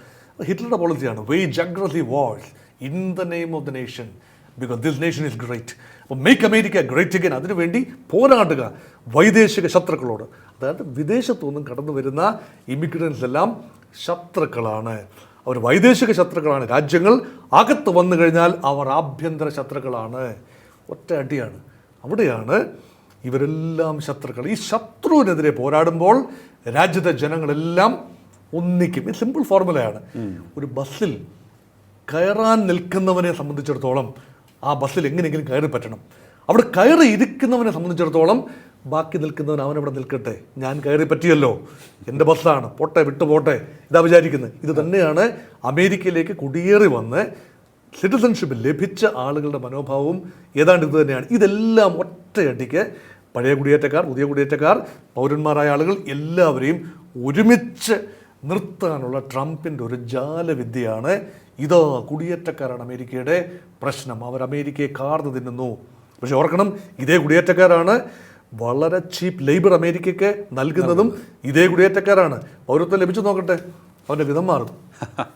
ഹിറ്റ്ലറുടെ പോളിസിയാണ് wage aggressive wars in the name of the nation because this nation is great അപ്പോൾ മേക്ക് അമേരിക്ക ഗ്രേറ്റ് അഗൻ അതിനുവേണ്ടി പോരാടുക വൈദേശിക ശത്രുക്കളോട്. അതായത് വിദേശത്തു നിന്നും കടന്നു വരുന്ന ഇമിഗ്രൻസ് എല്ലാം ശത്രുക്കളാണ്. അവർ വൈദേശിക ശത്രുക്കളാണ്. രാജ്യങ്ങൾ അകത്ത് വന്നു കഴിഞ്ഞാൽ അവർ ആഭ്യന്തര ശത്രുക്കളാണ്. ഒറ്റ അടിയാണ്. അവിടെയാണ് ഇവരെല്ലാം ശത്രുക്കൾ. ഈ ശത്രുവിനെതിരെ പോരാടുമ്പോൾ രാജ്യത്തെ ജനങ്ങളെല്ലാം ഒന്നിക്കും. സിമ്പിൾ ഫോർമുലയാണ് ഒരു ബസ്സിൽ കയറാൻ നിൽക്കുന്നവനെ സംബന്ധിച്ചിടത്തോളം ആ ബസ്സിൽ എങ്ങനെയെങ്കിലും കയറി പറ്റണം. അവിടെ കയറി ഇരിക്കുന്നവനെ സംബന്ധിച്ചിടത്തോളം ബാക്കി നിൽക്കുന്നവൻ അവനവിടെ നിൽക്കട്ടെ. ഞാൻ കയറി പറ്റിയല്ലോ. എന്റെ ബസ്സാണ്. പോട്ടെ വിട്ടു പോട്ടെ. ഇതാ വിചാരിക്കുന്നത് ഇത് തന്നെയാണ് അമേരിക്കയിലേക്ക് കുടിയേറി വന്ന് സിറ്റിസൺഷിപ്പ് ലഭിച്ച ആളുകളുടെ മനോഭാവവും ഏതാണ്ട് ഇത് തന്നെയാണ്. ഇതെല്ലാം ഒറ്റയടിക്ക് പഴയ കുടിയേറ്റക്കാർ പുതിയ കുടിയേറ്റക്കാർ പൗരന്മാരായ ആളുകൾ എല്ലാവരെയും ഒരുമിച്ച് നിർത്താനുള്ള ട്രംപിന്റെ ഒരു ജാലവിദ്യയാണ് ഇതാ കുടിയേറ്റക്കാരാണ് അമേരിക്കയുടെ പ്രശ്നം. അവർ അമേരിക്കയെ കാർന്നു തിന്നുന്നു. പക്ഷെ ഓർക്കണം ഇതേ കുടിയേറ്റക്കാരാണ് വളരെ ചീപ്പ് ലേബർ അമേരിക്കയ്ക്ക് നൽകുന്നതും ഇതേ കുടിയേറ്റക്കാരാണ്. പൗരത്വം ലഭിച്ചു നോക്കട്ടെ. അവന്റെ വിധം മാറും.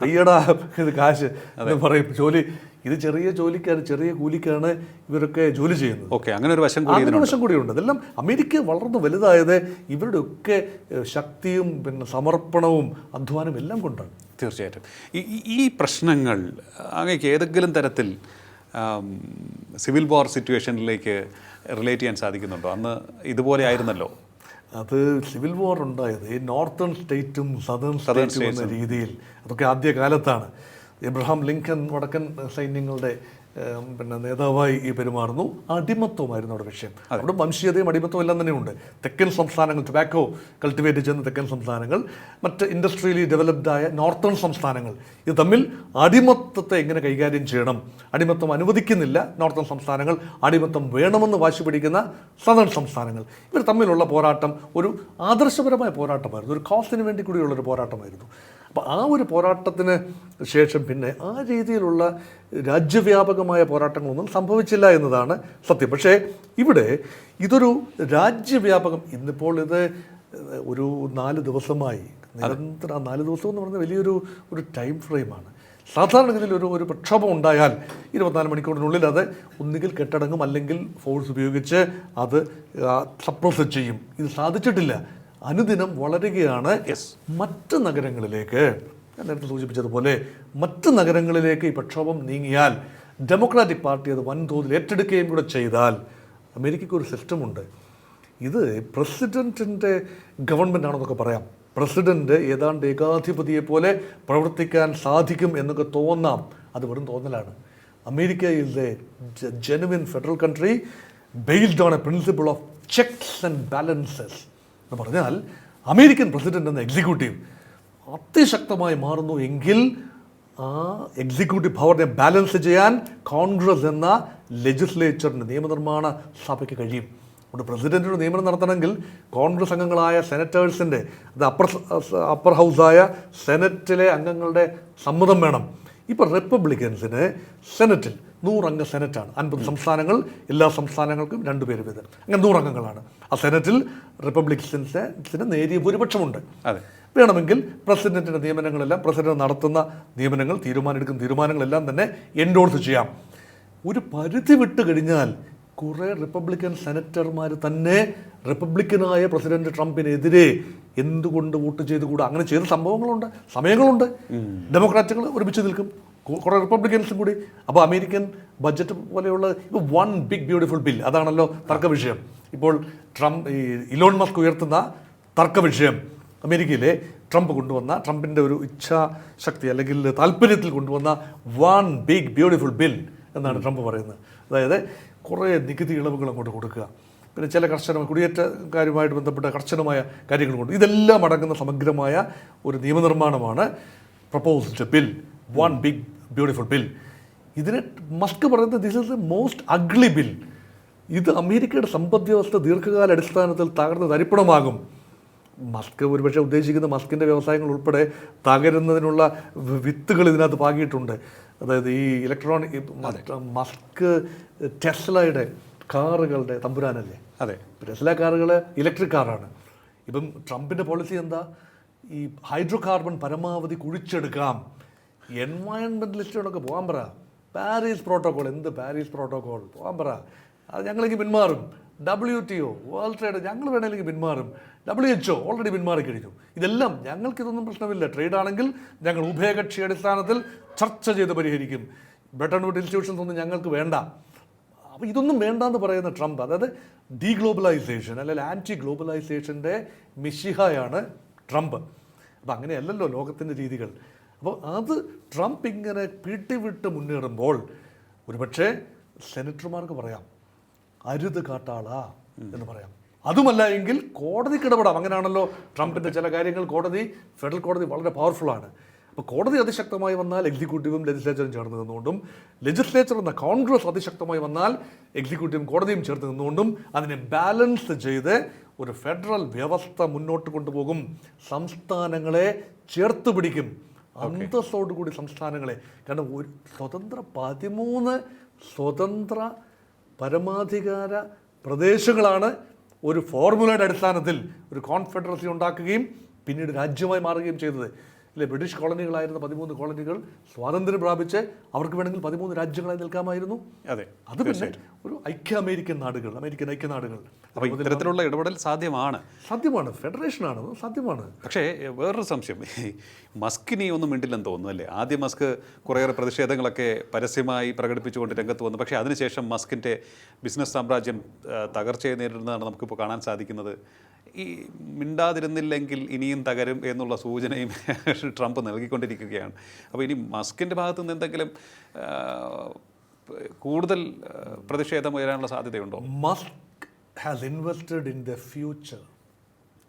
പെയ്യടാ ഇത് കാശ് എന്ന് പറയും. ജോലി ഇത് ചെറിയ ജോലിക്കാണ് ചെറിയ കൂലിക്കാണ് ഇവരൊക്കെ ജോലി ചെയ്യുന്നത്. ഓക്കെ അങ്ങനെ ഒരു വശം കൂടി അങ്ങനെ വശം കൂടിയുണ്ട് അതെല്ലാം അമേരിക്ക വളർന്നു വലുതായത് ഇവരുടെ ഒക്കെ ശക്തിയും പിന്നെ സമർപ്പണവും അധ്വാനവും എല്ലാം കൊണ്ടാണ്. തീർച്ചയായിട്ടും. ഈ പ്രശ്നങ്ങൾ അങ്ങേക്ക് ഏതെങ്കിലും തരത്തിൽ സിവിൽ വാർ സിറ്റുവേഷനിലേക്ക് റിലേറ്റ് ചെയ്യാൻ സാധിക്കുന്നുണ്ടോ? അന്ന് ഇതുപോലെ ആയിരുന്നല്ലോ. അത് സിവിൽ വാർ ഉണ്ടായത് ഈ നോർത്തേൺ സ്റ്റേറ്റും സദേൺ സ്റ്റേറ്റും എന്ന രീതിയിൽ. അതൊക്കെ ആദ്യ കാലത്താണ് എബ്രഹാം ലിങ്കൻ വടക്കൻ സൈന്യങ്ങളുടെ പിന്നെ നേതാവായി ഈ പെരുമാറുന്നു. അടിമത്വമായിരുന്നു അവിടെ വിഷയം. അവിടെ വംശീയതയും അടിമത്വം എല്ലാം തന്നെയുണ്ട്. തെക്കൻ സംസ്ഥാനങ്ങൾ ടുബാക്കോ കൾട്ടിവേറ്റ് ചെയ്യുന്ന തെക്കൻ സംസ്ഥാനങ്ങൾ മറ്റ് ഇൻഡസ്ട്രിയലി ഡെവലപ്ഡായ നോർത്തേൺ സംസ്ഥാനങ്ങൾ ഇത് തമ്മിൽ അടിമത്വത്തെ എങ്ങനെ കൈകാര്യം ചെയ്യണം? അടിമത്വം അനുവദിക്കുന്നില്ല നോർത്തേൺ സംസ്ഥാനങ്ങൾ. അടിമത്വം വേണമെന്ന് വാശി പിടിക്കുന്ന സദേൺ സംസ്ഥാനങ്ങൾ. ഇവർ തമ്മിലുള്ള പോരാട്ടം ഒരു ആദർശപരമായ പോരാട്ടമായിരുന്നു. ഒരു കോസിന് വേണ്ടി കൂടിയുള്ളൊരു പോരാട്ടമായിരുന്നു. അപ്പോൾ ആ ഒരു പോരാട്ടത്തിന് ശേഷം പിന്നെ ആ രീതിയിലുള്ള രാജ്യവ്യാപകമായ പോരാട്ടങ്ങളൊന്നും സംഭവിച്ചില്ല എന്നതാണ് സത്യം. പക്ഷേ ഇവിടെ ഇതൊരു രാജ്യവ്യാപകം ഇന്നിപ്പോൾ ഇത് ഒരു നാല് ദിവസമായി നിരന്തരം നാല് ദിവസം എന്ന് പറയുന്നത് വലിയൊരു ഒരു ടൈം ഫ്രെയിമാണ്. സാധാരണഗതിയിൽ ഒരു ഒരു പ്രക്ഷോഭം ഉണ്ടായാൽ ഇരുപത്തിനാല് മണിക്കൂറിനുള്ളിൽ അത് ഒന്നുകിൽ കെട്ടടങ്ങും അല്ലെങ്കിൽ ഫോഴ്സ് ഉപയോഗിച്ച് അത് സപ്രസ് ചെയ്യും. ഇത് സാധിച്ചിട്ടില്ല. അനുദിനം വളരുകയാണ്. യെസ് മറ്റ് നഗരങ്ങളിലേക്ക് ഞാൻ നേരത്തെ സൂചിപ്പിച്ചതുപോലെ മറ്റ് നഗരങ്ങളിലേക്ക് ഈ പ്രക്ഷോഭം നീങ്ങിയാൽ ഡെമോക്രാറ്റിക് പാർട്ടി അത് വൻതോതിൽ ഏറ്റെടുക്കുകയും കൂടെ ചെയ്താൽ അമേരിക്കയ്ക്ക് ഒരു സിസ്റ്റമുണ്ട്. ഇത് പ്രസിഡന്റിന്റെ ഗവൺമെന്റ് ആണെന്നൊക്കെ പറയാം. പ്രസിഡന്റ് ഏതാണ്ട് ഏകാധിപതിയെ പോലെ പ്രവർത്തിക്കാൻ സാധിക്കും എന്നൊക്കെ തോന്നാം. അത് വെറും തോന്നലാണ്. America is a genuine federal country based on a principle of checks and balances എന്ന് പറഞ്ഞാൽ അമേരിക്കൻ പ്രസിഡന്റ് എന്ന എക്സിക്യൂട്ടീവ് അതിശക്തമായി മാറുന്നു എങ്കിൽ ആ എക്സിക്യൂട്ടീവ് പവറിനെ ബാലൻസ് ചെയ്യാൻ കോൺഗ്രസ് എന്ന ലെജിസ്ലേച്ചറിന് നിയമനിർമ്മാണ സഭയ്ക്ക് കഴിയും. അതുകൊണ്ട് പ്രസിഡന്റിന് നിയമനം നടത്തണമെങ്കിൽ കോൺഗ്രസ് അംഗങ്ങളായ സെനറ്റേഴ്സിന്റെ അത് അപ്പർ അപ്പർ ഹൗസായ സെനറ്റിലെ അംഗങ്ങളുടെ സമ്മതം വേണം. ഇപ്പോൾ റിപ്പബ്ലിക്കൻസിന് സെനറ്റിൽ നൂറംഗ സെനറ്റാണ്. അൻപത് സംസ്ഥാനങ്ങൾ എല്ലാ സംസ്ഥാനങ്ങൾക്കും രണ്ടു പേര് വീതം അങ്ങനെ നൂറംഗങ്ങളാണ്. ആ സെനറ്റിൽ റിപ്പബ്ലിക്കൻസിന് നേരിയ ഭൂരിപക്ഷമുണ്ട്. അതെ. വേണമെങ്കിൽ പ്രസിഡന്റിന്റെ നിയമനങ്ങളെല്ലാം പ്രസിഡന്റ് നടത്തുന്ന നിയമനങ്ങൾ തീരുമാനമെടുക്കുന്ന തീരുമാനങ്ങളെല്ലാം തന്നെ എൻഡോഴ്സ് ചെയ്യാം. ഒരു പരിധി വിട്ട് കഴിഞ്ഞാൽ കുറേ റിപ്പബ്ലിക്കൻ സെനറ്റർമാർ തന്നെ റിപ്പബ്ലിക്കനായ പ്രസിഡന്റ് ട്രംപിനെതിരെ എന്തുകൊണ്ട് വോട്ട് ചെയ്തുകൂടാ? അങ്ങനെ ചെയ്ത സംഭവങ്ങളുണ്ട് സമയങ്ങളുണ്ട്. ഡെമോക്രാറ്റുകൾ ഒരുമിച്ച് നിൽക്കും. കുറേ റിപ്പബ്ലിക്കൻസും കൂടി. അപ്പോൾ അമേരിക്കൻ ബഡ്ജറ്റ് പോലെയുള്ള ഇപ്പോൾ വൺ ബിഗ് ബ്യൂട്ടിഫുൾ ബിൽ അതാണല്ലോ തർക്ക വിഷയം ഇപ്പോൾ ട്രംപ് ഈ ഇലോൺ മസ്ക് ഉയർത്തുന്ന തർക്ക വിഷയം അമേരിക്കയിലെ ട്രംപ് കൊണ്ടുവന്ന ട്രംപിന്റെ ഒരു ഇച്ഛാശക്തി അല്ലെങ്കിൽ താല്പര്യത്തിൽ കൊണ്ടുവന്ന വൺ ബിഗ് ബ്യൂട്ടിഫുൾ ബിൽ എന്നാണ് ട്രംപ് പറയുന്നത്. അതായത് കുറേ നികുതി ഇളവുകൾ അങ്ങോട്ട് കൊടുക്കുക. പിന്നെ ചില കർശനമായ കുടിയേറ്റക്കാരുമായിട്ട് ബന്ധപ്പെട്ട കർശനമായ കാര്യങ്ങൾ കൊണ്ട് ഇതെല്ലാം അടങ്ങുന്ന സമഗ്രമായ ഒരു നിയമനിർമ്മാണമാണ് proposed bill one big beautiful bill ഇതിന് മസ്ക് പറയുന്നത് this is the most ugly bill ഇത് അമേരിക്കയുടെ സമ്പദ് വ്യവസ്ഥ ദീർഘകാല അടിസ്ഥാനത്തിൽ തകർന്ന് തരിപ്പണമാകും. മസ്ക് ഒരുപക്ഷെ ഉദ്ദേശിക്കുന്ന മസ്കിന്റെ വ്യവസായങ്ങൾ ഉൾപ്പെടെ തകരുന്നതിനുള്ള വിത്തുകൾ ഇതിനകത്ത് പാകിയിട്ടുണ്ട്. അതായത് ഈ ഇലക്ട്രോണിക് മസ്ക് ടെസ്ലയുടെ കാറുകളുടെ തമ്പുരാനല്ലേ? അതെ. ടെസ്ല കാറുകൾ ഇലക്ട്രിക് കാറാണ്. ഇപ്പം ട്രംപിന്റെ പോളിസി എന്താ? ഈ ഹൈഡ്രോ കാർബൺ പരമാവധി കുഴിച്ചെടുക്കാം. എൻവയൺമെന്റലിസ്റ്റോടൊക്കെ പോകാൻ പറ. പാരീസ് പ്രോട്ടോകോൾ എന്ത് പാരീസ് പ്രോട്ടോകോൾ പോകാൻ പറ. അത് ഞങ്ങളേക്ക് പിന്മാറും. W T O world trade ഞങ്ങൾ വേണമെങ്കിൽ പിന്മാറും. ഡബ്ല്യു എച്ച് ഒ ഓൾറെഡി പിന്മാറി കഴിഞ്ഞു. ഇതെല്ലാം ഞങ്ങൾക്കിതൊന്നും പ്രശ്നമില്ല. ട്രേഡ് ആണെങ്കിൽ ഞങ്ങൾ ഉഭയകക്ഷി അടിസ്ഥാനത്തിൽ ചർച്ച ചെയ്ത് പരിഹരിക്കും. ബ്രിട്ടൻ വുഡ് ഇൻസ്റ്റിറ്റ്യൂഷൻസ് ഒന്നും ഞങ്ങൾക്ക് വേണ്ട. അപ്പോൾ ഇതൊന്നും വേണ്ട എന്ന് പറയുന്ന ട്രംപ് അതായത് ഡീഗ്ലോബലൈസേഷൻ അല്ലെങ്കിൽ ആന്റി ഗ്ലോബലൈസേഷന്റെ മിഷിഹയാണ് ട്രംപ്. അപ്പം അങ്ങനെയല്ലല്ലോ ലോകത്തിന്റെ രീതികൾ. അപ്പോൾ അത് ട്രംപ് ഇങ്ങനെ പീട്ടിവിട്ട് മുന്നേറുമ്പോൾ ഒരുപക്ഷെ സെനറ്റർമാർക്ക് പറയാം അരുത് കാട്ടാളാ എന്ന് പറയാം. അതുമല്ല എങ്കിൽ കോടതിക്ക് ഇടപെടാം. അങ്ങനെയാണല്ലോ ട്രംപിന്റെ ചില കാര്യങ്ങൾ. കോടതി ഫെഡറൽ കോടതി വളരെ പവർഫുള്ളാണ് അപ്പോൾ കോടതി അതിശക്തമായി വന്നാൽ എക്സിക്യൂട്ടീവും ലെജിസ്ലേച്ചറും ചേർന്ന് നിന്നുകൊണ്ടും ലെജിസ്ലേച്ചർ എന്ന കോൺഗ്രസ് അതിശക്തമായി വന്നാൽ എക്സിക്യൂട്ടീവും കോടതിയും ചേർന്ന് നിന്നുകൊണ്ടും അതിനെ ബാലൻസ് ചെയ്ത് ഒരു ഫെഡറൽ വ്യവസ്ഥ മുന്നോട്ട് കൊണ്ടുപോകും. സംസ്ഥാനങ്ങളെ ചേർത്ത് പിടിക്കും. അന്തസ്സോടുകൂടി സംസ്ഥാനങ്ങളെ. കാരണം ഒരു സ്വതന്ത്ര പതിമൂന്ന് സ്വതന്ത്ര പരമാധികാര പ്രദേശങ്ങളാണ് ഒരു ഫോർമുലയുടെ അടിസ്ഥാനത്തിൽ ഒരു കോൺഫെഡറസി ഉണ്ടാക്കുകയും പിന്നീട് രാജ്യമായി മാറുകയും ചെയ്തത്. അല്ലെ? ബ്രിട്ടീഷ് കോളനികളായിരുന്ന പതിമൂന്ന് കോളനികൾ സ്വാതന്ത്ര്യം പ്രാപിച്ച് അവർക്ക് വേണമെങ്കിൽ പതിമൂന്ന് രാജ്യങ്ങളായി നിൽക്കാമായിരുന്നു. അതെ അത് പിന്നെ ഒരു ഐക്യ അമേരിക്കൻ നാടുകൾ അമേരിക്കൻ ഐക്യനാടുകൾ. അപ്പോൾ ഇത്തരത്തിലുള്ള ഇടപെടൽ സാധ്യമാണ്. സാധ്യമാണ്. ഫെഡറേഷനാണ് ആണ്. സാധ്യമാണ്. പക്ഷേ വേറൊരു സംശയം. മസ്കിനി ഒന്നും മിണ്ടില്ലെന്ന് തോന്നുന്നു അല്ലേ? ആദ്യം മസ്ക് കുറേയേറെ പ്രതിഷേധങ്ങളൊക്കെ പരസ്യമായി പ്രകടിപ്പിച്ചുകൊണ്ട് രംഗത്ത് വന്നു. പക്ഷേ അതിനുശേഷം മസ്കിന്റെ ബിസിനസ് സാമ്രാജ്യം തകർച്ചയെ നേരിടുന്നതാണ് നമുക്കിപ്പോൾ കാണാൻ സാധിക്കുന്നത്. ഈ മിണ്ടാതിരുന്നില്ലെങ്കിൽ ഇനിയും തകരും എന്നുള്ള സൂചനയും *laughs* ട്രംപ് നൽകിക്കൊണ്ടിരിക്കുകയാണ്. അപ്പോൾ ഇനി മസ്കിന്റെ ഭാഗത്തു നിന്ന് എന്തെങ്കിലും കൂടുതൽ പ്രതിഷേധം ഉയരാനുള്ള സാധ്യതയുണ്ടോ? Musk has invested in the future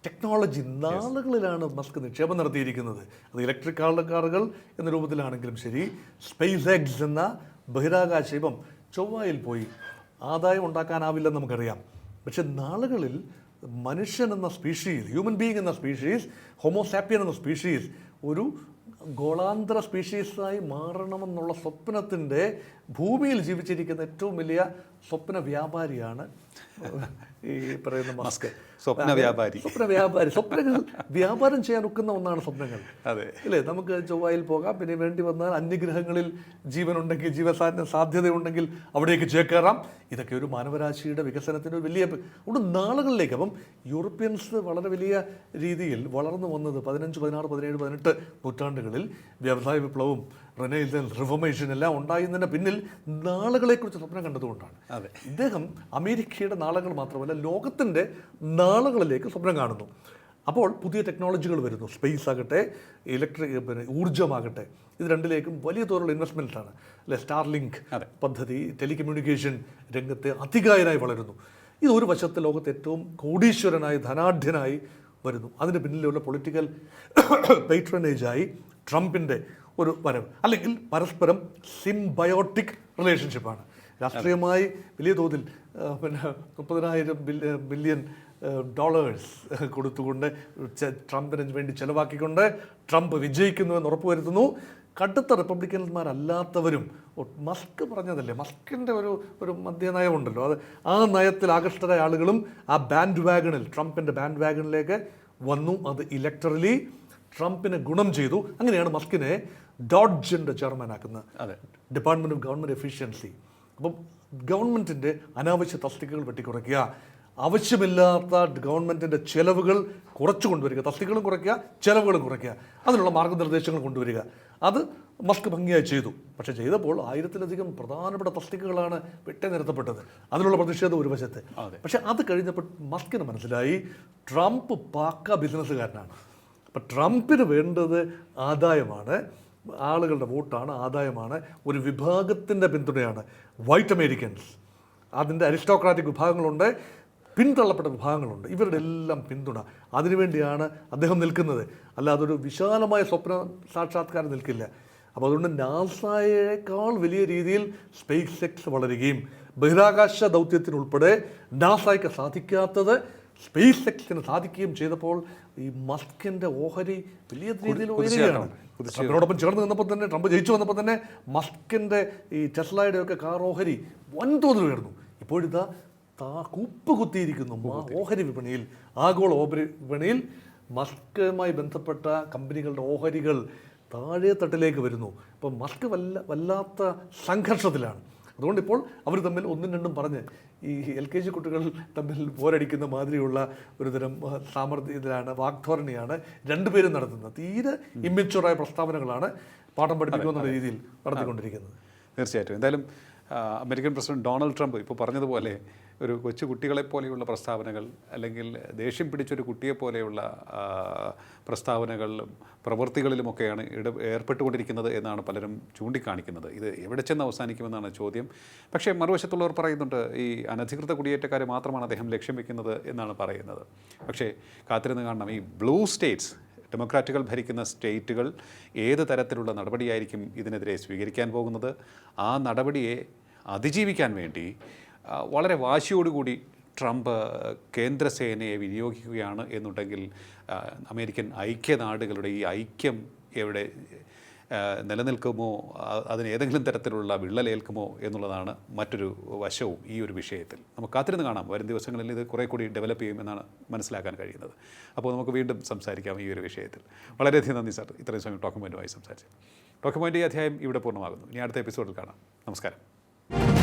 technology നാളുകളിലാണ് Musk നിക്ഷേപം നടത്തിയിരിക്കുന്നത്. അത് ഇലക്ട്രിക് കാറുകൾ എന്ന രൂപത്തിലാണെങ്കിലും ശരി സ്പേസ് എക്സ് എന്ന ബഹിരാകാശ ചൊവ്വയിൽ പോയി ആദായം ഉണ്ടാക്കാനാവില്ലെന്ന് നമുക്കറിയാം. പക്ഷെ നാളുകളിൽ മനുഷ്യൻ എന്ന സ്പീഷീസ് ഹ്യൂമൻ ബീങ് എന്ന സ്പീഷീസ് ഹോമോസാപ്പിയൻ എന്ന സ്പീഷീസ് ഒരു ഗോളാന്തര സ്പീഷീസായി മാറണമെന്നുള്ള സ്വപ്നത്തിന്റെ ഭൂമിയിൽ ജീവിച്ചിരിക്കുന്ന ഏറ്റവും വലിയ സ്വപ്ന വ്യാപാരിയാണ് ഈ പറയുന്ന മാസ്ക്. സ്വപ്ന വ്യാപാരി. സ്വപ്ന വ്യാപാരി. സ്വപ്നങ്ങൾ വ്യാപാരം ചെയ്യാൻ ഒക്കുന്ന ഒന്നാണ് സ്വപ്നങ്ങൾ. അതെ. അല്ലേ? നമുക്ക് ചൊവ്വായിൽ പോകാം. പിന്നെ വേണ്ടി വന്നാൽ അന്യഗ്രഹങ്ങളിൽ ജീവനുണ്ടെങ്കിൽ ജീവ സാധ്യതയുണ്ടെങ്കിൽ അവിടേക്ക് ചേക്കേറാം. ഇതൊക്കെ ഒരു മാനവരാശിയുടെ വികസനത്തിന് ഒരു വലിയ അവിടെ നാളുകളിലേക്ക്. അപ്പം യൂറോപ്യൻസ് വളരെ വലിയ രീതിയിൽ വളർന്നു വന്നത് പതിനഞ്ച് പതിനാറ് പതിനേഴ് പതിനെട്ട് നൂറ്റാണ്ടുകളിൽ വ്യവസായ വിപ്ലവവും റെനൈസൻസ് റിഫോർമേഷൻ എല്ലാം ഉണ്ടായതിന്റെ പിന്നിൽ നാളുകളെക്കുറിച്ച് സ്വപ്നം കണ്ടതുകൊണ്ടാണ്. അതെ. ഇദ്ദേഹം അമേരിക്കയുടെ നാളുകൾ മാത്രമല്ല ലോകത്തിന്റെ നാളുകളിലേക്ക് സ്വപ്നം കാണുന്നു. അപ്പോൾ പുതിയ ടെക്നോളജികൾ വരുന്നു. സ്പേസ് ആകട്ടെ ഇലക്ട്രിക് പിന്നെ ഊർജമാകട്ടെ. ഇത് രണ്ടിലേക്കും വലിയ തോതിലുള്ള ഇൻവെസ്റ്റ്മെന്റ് ആണ്. അല്ലെ സ്റ്റാർലിങ്ക്. പദ്ധതി ടെലികമ്മ്യൂണിക്കേഷൻ രംഗത്തെ അതികായനായി വളരുന്നു. ഇത് ഒരു വശത്ത് ലോകത്തെ ഏറ്റവും കോടീശ്വരനായി ധനാഢ്യനായി വരുന്നു. അതിന് പിന്നിലുള്ള പൊളിറ്റിക്കൽ പേട്രനേജായി ട്രംപിന്റെ ഒരു വരവ്. അല്ലെങ്കിൽ പരസ്പരം സിംബയോട്ടിക് റിലേഷൻഷിപ്പാണ്. രാഷ്ട്രീയമായി വലിയ തോതിൽ പിന്നെ മുപ്പതിനായിരം ബില്യൺ ഡോളേഴ്സ് കൊടുത്തുകൊണ്ട് ട്രംപിന് വേണ്ടി ചെലവാക്കിക്കൊണ്ട് ട്രംപ് വിജയിക്കുന്നു എന്ന് ഉറപ്പുവരുത്തുന്നു കടുത്ത റിപ്പബ്ലിക്കന്മാരല്ലാത്തവരും മസ്ക് പറഞ്ഞതല്ലേ? മസ്കിന്റെ ഒരു ഒരു മദ്യനയമുണ്ടല്ലോ അത് ആ നയത്തിൽ ആകർഷ്ടരായ ആളുകളും ആ ബാൻഡ് വാഗണിൽ ട്രംപിന്റെ ബാൻഡ് വാഗണിലേക്ക് വന്നു. അത് ഇലക്ടറലി ട്രംപിനെ ഗുണം ചെയ്തു. അങ്ങനെയാണ് മസ്കിനെ ഡോഡ്ജിന്റെ ചെയർമാൻ അതെ. ഡിപ്പാർട്ട്മെന്റ് ഓഫ് ഗവൺമെന്റ് എഫിഷ്യൻസി അപ്പം ഗവൺമെന്റിന്റെ അനാവശ്യ തസ്തികകൾ വെട്ടിക്കുറയ്ക്കുക. ആവശ്യമില്ലാത്ത ഗവൺമെന്റിന്റെ ചെലവുകൾ കുറച്ചു കൊണ്ടുവരിക. തസ്തികകളും കുറയ്ക്കുക ചെലവുകളും കുറയ്ക്കുക. അതിനുള്ള മാർഗനിർദ്ദേശങ്ങൾ കൊണ്ടുവരിക. അത് മസ്ക് ഭംഗിയായി ചെയ്തു. പക്ഷേ ചെയ്തപ്പോൾ ആയിരത്തിലധികം പ്രധാനപ്പെട്ട തസ്തികകളാണ് വെട്ടേ നിരത്തപ്പെട്ടത്. അതിനുള്ള പ്രതിഷേധം ഒരു വശത്ത്. പക്ഷേ അത് കഴിഞ്ഞപ്പോൾ മസ്കിന് മനസ്സിലായി ട്രംപ് പാക്ക ബിസിനസ്സുകാരനാണ് അപ്പം ട്രംപിന് വേണ്ടത് ആദായമാണ്. ആളുകളുടെ വോട്ടാണ് ആദായമാണ് ഒരു വിഭാഗത്തിന്റെ പിന്തുണയാണ്. വൈറ്റ് അമേരിക്കൻസ് അതിന്റെ അരിസ്റ്റോക്രാറ്റിക് വിഭാഗങ്ങളുണ്ട് പിന്തള്ളപ്പെട്ട വിഭാഗങ്ങളുണ്ട്. ഇവരുടെ എല്ലാം പിന്തുണ അതിനുവേണ്ടിയാണ് അദ്ദേഹം നിൽക്കുന്നത്. അല്ലാതെ ഒരു വിശാലമായ സ്വപ്ന സാക്ഷാത്കാരം നിൽക്കില്ല. അപ്പോൾ അതുകൊണ്ട് നാസായേക്കാൾ വലിയ രീതിയിൽ സ്പേസ് എക്സ് വളരുകയും ബഹിരാകാശ ദൗത്യത്തിനുൾപ്പെടെ നാസായ്ക്ക് സാധിക്കാത്തത് സ്പേസ് എക്സിന് സാധിക്കുകയും ചെയ്തപ്പോൾ ഈ മസ്കിന്റെ ഓഹരി വലിയ രീതിയിൽ ഉയരുകയാണ്. ട്രംപിനോടൊപ്പം ചേർന്ന് നിന്നപ്പോൾ തന്നെ ട്രംപ് ജയിച്ചു വന്നപ്പോൾ തന്നെ മസ്കിന്റെ ഈ ടെസ്ലയുടെ ഒക്കെ കാർ ഓഹരി വൻതോതിൽ ഉയർന്നു. ഇപ്പോഴിതാ താ കൂപ്പ് കുത്തിയിരിക്കുന്നു. ഓഹരി വിപണിയിൽ ആഗോള ഓഹരി വിപണിയിൽ മസ്കുമായി ബന്ധപ്പെട്ട കമ്പനികളുടെ ഓഹരികൾ താഴെ തട്ടിലേക്ക് വരുന്നു. അപ്പം മസ്ക് വല്ല വല്ലാത്ത സംഘർഷത്തിലാണ്. അതുകൊണ്ട് ഇപ്പോൾ അവർ തമ്മിൽ ഒന്നും രണ്ടും പറഞ്ഞ് ഈ എൽ കെ ജി കുട്ടികൾ തമ്മിൽ പോരടിക്കുന്ന മാതിരിയുള്ള ഒരുതരം സാമർഥ്യത്തിലാണ് വാഗ്ധോരണിയാണ് രണ്ടുപേരും നടത്തുന്നത്. തീരെ ഇമ്മെച്ചുറായ പ്രസ്താവനകളാണ് പാഠം പഠിപ്പിക്കുമെന്നുള്ള രീതിയിൽ നടത്തിക്കൊണ്ടിരിക്കുന്നത്. തീർച്ചയായിട്ടും. എന്തായാലും അമേരിക്കൻ പ്രസിഡന്റ് ഡൊണാൾഡ് ട്രംപ് ഇപ്പോൾ പറഞ്ഞതുപോലെ ഒരു കൊച്ചു കുട്ടികളെ പോലെയുള്ള പ്രസ്താവനകൾ അല്ലെങ്കിൽ ദേഷ്യം പിടിച്ചൊരു കുട്ടിയെ പോലെയുള്ള പ്രസ്താവനകളിലും പ്രവൃത്തികളിലുമൊക്കെയാണ് ഇട ഏർപ്പെട്ടുകൊണ്ടിരിക്കുന്നത് എന്നാണ് പലരും ചൂണ്ടിക്കാണിക്കുന്നത്. ഇത് എവിടെ ചെന്ന് അവസാനിക്കുമെന്നാണ് ചോദ്യം. പക്ഷേ മറുവശത്തുള്ളവർ പറയുന്നുണ്ട് ഈ അനധികൃത കുടിയേറ്റക്കാരെ മാത്രമാണ് അദ്ദേഹം ലക്ഷ്യം വെക്കുന്നത് എന്നാണ് പറയുന്നത്. പക്ഷേ കാത്തിരുന്ന് കാണണം ഈ ബ്ലൂ സ്റ്റേറ്റ്സ് ഡെമോക്രാറ്റുകൾ ഭരിക്കുന്ന സ്റ്റേറ്റുകൾ ഏത് തരത്തിലുള്ള നടപടിയായിരിക്കും ഇതിനെതിരെ സ്വീകരിക്കാൻ പോകുന്നത്? ആ നടപടിയെ അതിജീവിക്കാൻ വേണ്ടി വളരെ വാശിയോടുകൂടി ട്രംപ് കേന്ദ്രസേനയെ വിനിയോഗിക്കുകയാണ് എന്നുണ്ടെങ്കിൽ അമേരിക്കൻ ഐക്യനാടുകളുടെ ഈ ഐക്യം എവിടെ നിലനിൽക്കുമോ അതിന് ഏതെങ്കിലും തരത്തിലുള്ള വിള്ളലേൽക്കുമോ എന്നുള്ളതാണ് മറ്റൊരു വശവും ഈ ഒരു വിഷയത്തിൽ. നമുക്ക് കാത്തിരുന്ന് കാണാം. വരും ദിവസങ്ങളിൽ ഇത് കുറേ കൂടി ഡെവലപ്പ് ചെയ്യുമെന്നാണ് മനസ്സിലാക്കാൻ കഴിയുന്നത്. അപ്പോൾ നമുക്ക് വീണ്ടും സംസാരിക്കാം ഈ ഒരു വിഷയത്തിൽ. വളരെയധികം നന്ദി സാർ. ഇത്രയും സമയം ഡോക്യുമെന്റുമായി സംസാരിച്ചു ഡോക്യുമെന്റ് ഈ അധ്യായം ഇവിടെ പൂർണമാകുന്നു. ഇനി അടുത്ത എപ്പിസോഡിൽ കാണാം. നമസ്കാരം.